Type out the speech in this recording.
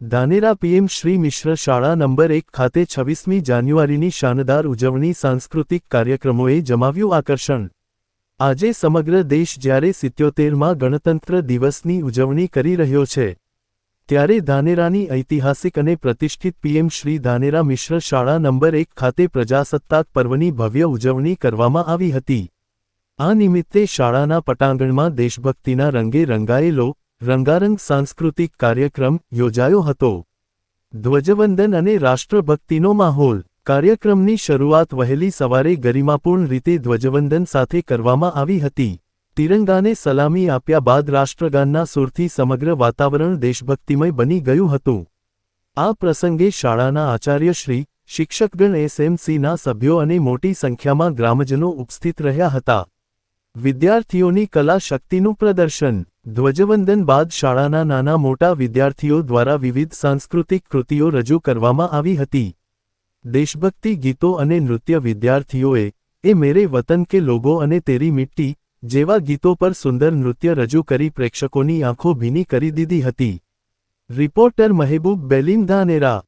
Dhanera PM Shri મિશ્ર શાળા number એક ખાતે છવ્વીસમી જાન્યુઆરીની શાનદાર ઉજવણી સાંસ્કૃતિક કાર્યક્રમોએ જમાવ્યું આકર્ષણ. આજે સમગ્ર દેશ જ્યારે સિત્યોતેરમાં ગણતંત્ર દિવસની ઉજવણી કરી રહ્યો છે, ત્યારે ધાનેરાની ઐતિહાસિક અને પ્રતિષ્ઠિત પીએમ શ્રી ધાનેરા મિશ્ર શાળા નંબર એક ખાતે પ્રજાસત્તાક પર્વની ભવ્ય ઉજવણી કરવામાં આવી હતી. આ નિમિત્તે શાળાના પટાંગણમાં દેશભક્તિના રંગે રંગાયેલો રંગારંગ સાંસ્કૃતિક કાર્યક્રમ યોજાયો હતો. ધ્વજવંદન અને રાષ્ટ્રભક્તિનો માહોલ. કાર્યક્રમની શરૂઆત વહેલી સવારે ગરિમાપૂર્ણ રીતે ધ્વજવંદન સાથે કરવામાં આવી હતી. તિરંગાને સલામી આપ્યા બાદ રાષ્ટ્રગાનના સુરથી સમગ્ર વાતાવરણ દેશભક્તિમય બની ગયું હતું. આ પ્રસંગે શાળાના આચાર્યશ્રી શિક્ષકગણ એસએમસીના સભ્યો અને મોટી સંખ્યામાં ગ્રામજનો ઉપસ્થિત રહ્યા હતા. વિદ્યાર્થીઓની કલા શક્તિનું પ્રદર્શન. ધ્વજવંદન બાદ શાળાના નાના મોટા વિદ્યાર્થીઓ દ્વારા વિવિધ સાંસ્કૃતિક કૃતિઓ રજૂ કરવામાં આવી હતી. દેશભક્તિ ગીતો અને નૃત્ય વિદ્યાર્થીઓએ, એ મેરે વતન કે લોગો અને તેરી મિટ્ટી જેવા ગીતો પર સુંદર નૃત્ય રજૂ કરી પ્રેક્ષકોની આંખો ભીની કરી દીધી હતી. રિપોર્ટર મહેબૂબ બેલીમ ધાનેરા